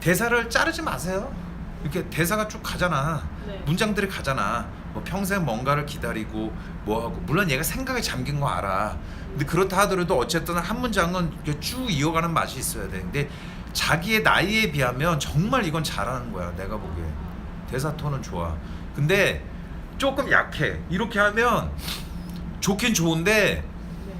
대사를 자르지 마세요. 이렇게 대사가 쭉 가잖아. 네. 문장들이 가잖아. 뭐 평생 뭔가를 기다리고 뭐 하고 물론 얘가 생각에 잠긴 거 알아. 근데 그렇다 하더라도 어쨌든 한 문장은 이렇게 쭉 이어가는 맛이 있어야 돼. 근데 자기의 나이에 비하면 정말 이건 잘하는 거야. 내가 보기에 대사 톤은 좋아. 근데 조금 약해. 이렇게 하면 좋긴 좋은데 네.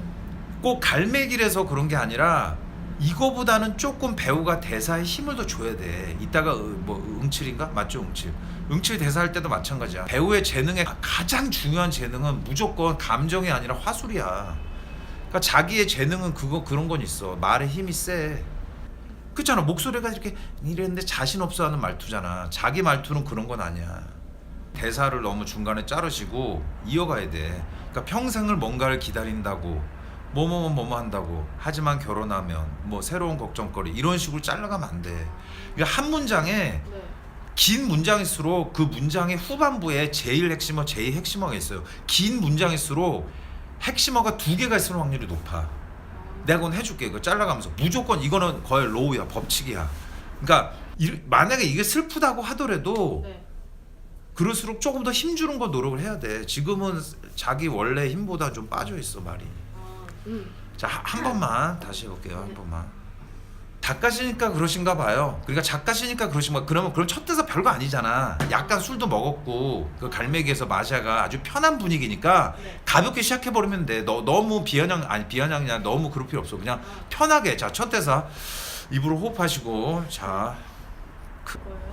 꼭 갈매길에서 그런 게 아니라 이거보다는 조금 배우가 대사에 힘을 더 줘야 돼. 이따가 으- 뭐 응칠인가? 맞죠, 응칠. 응칠 대사할 때도 마찬가지야. 배우의 재능의 가장 중요한 재능은 무조건 감정이 아니라 화술이야. 그러니까 자기의 재능은 그거 그런 건 있어. 말에 힘이 세. 그렇잖아. 목소리가 이렇게 이랬는데 자신 없어 하는 말투잖아. 자기 말투는 그런 건 아니야. 대사를 너무 중간에 자르시고 이어가야 돼. 그러니까 평생을 뭔가를 기다린다고 뭐뭐뭐 뭐뭐 한다고 하지만 결혼하면 뭐 새로운 걱정거리 이런 식으로 잘라가면 안 돼. 그러니까 한 문장에 네. 긴 문장일수록 그 문장의 후반부에 제일 핵심어, 제일 핵심어가 있어요. 긴 문장일수록 핵심어가 두 개가 있을 확률이 높아. 내가 그건 해줄게. 그거 잘라가면서 무조건 이거는 거의 로우야, 법칙이야. 그러니까 이- 만약에 이게 슬프다고 하더라도 네. 그럴수록 조금 더 힘주는 거 노력을 해야 돼. 지금은 자기 원래 힘보다 좀 빠져 있어 말이. 자, 하- 한 번만 다시 해볼게요. 한 번만. 작가시니까 그러신가 봐요. 그러니까 작가시니까 그러신가. 그러면 그럼 첫 대사 별거 아니잖아. 약간 술도 먹었고 그 갈매기에서 마샤가 아주 편한 분위기니까 네. 가볍게 시작해 버리면 돼. 너 너무 비아냥 아니 비아냥이냐 너무 그럴 필요 없어. 그냥 아, 편하게. 자, 첫 대사 입으로 호흡하시고 자, 그거예요.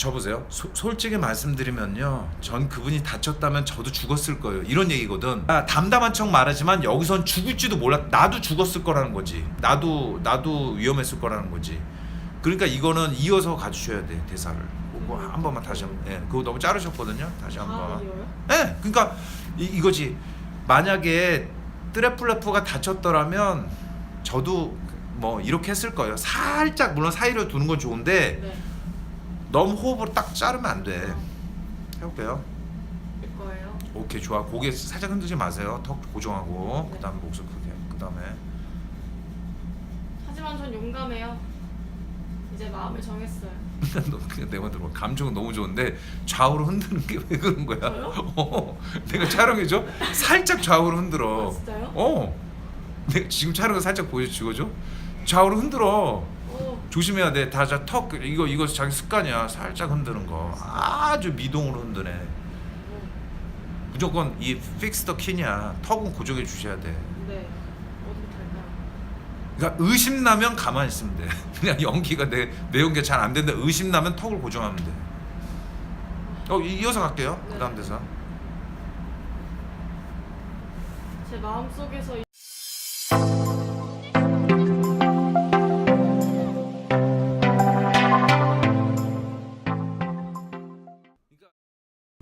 저 보세요. 소- 솔직히 말씀드리면요. 전 그분이 다쳤다면 저도 죽었을 거예요. 이런 얘기거든. 아, 담담한 척 말하지만 여기선 죽을지도 몰라. 나도 죽었을 거라는 거지. 나도 나도 위험했을 거라는 거지. 그러니까 이거는 이어서 가주셔야 돼 대사를. 그거 한 번만 다시 한 번. 예, 그거 너무 자르셨거든요. 다시 한 아, 번. 이거요? 예, 그러니까 이, 이거지. 만약에 트래플레프가 다쳤더라면 저도 뭐 이렇게 했을 거예요. 살짝 물론 사이로 두는 건 좋은데 네. 너무 호흡을 딱 자르면 안 돼. 해볼게요. 이거예요. 오케이 좋아. 고개 살짝 흔들지 마세요. 턱 고정하고 네. 그다음에 목소리 크게. 그다음에 하지만 전 용감해요. 이제 마음을 정했어요. 너 그냥 내가 들어. 감정은 너무 좋은데 좌우로 흔드는 게 왜 그런 거야? 저요? 어, 내가 촬영해줘. 살짝 좌우로 흔들어. 아, 진짜요? 어. 내가 지금 촬영을 살짝 보여 주거죠. 좌우로 흔들어. 오, 조심해야 돼. 다자 턱 이거 이거 자기 습관이야. 살짝 흔드는 거. 아주 미동으로 흔드네. 오. 무조건 이 픽스 더 킨이야. 턱은 고정해 주셔야 돼. 네. 할까요? 그러니까 의심 나면 가만히 있으면 돼. 그냥 연기가 내 내용 게잘안 된다. 의심 나면 턱을 고정하면 돼. 어 이- 이어서 갈게요. 네. 그다음 대사. 제 마음 속에서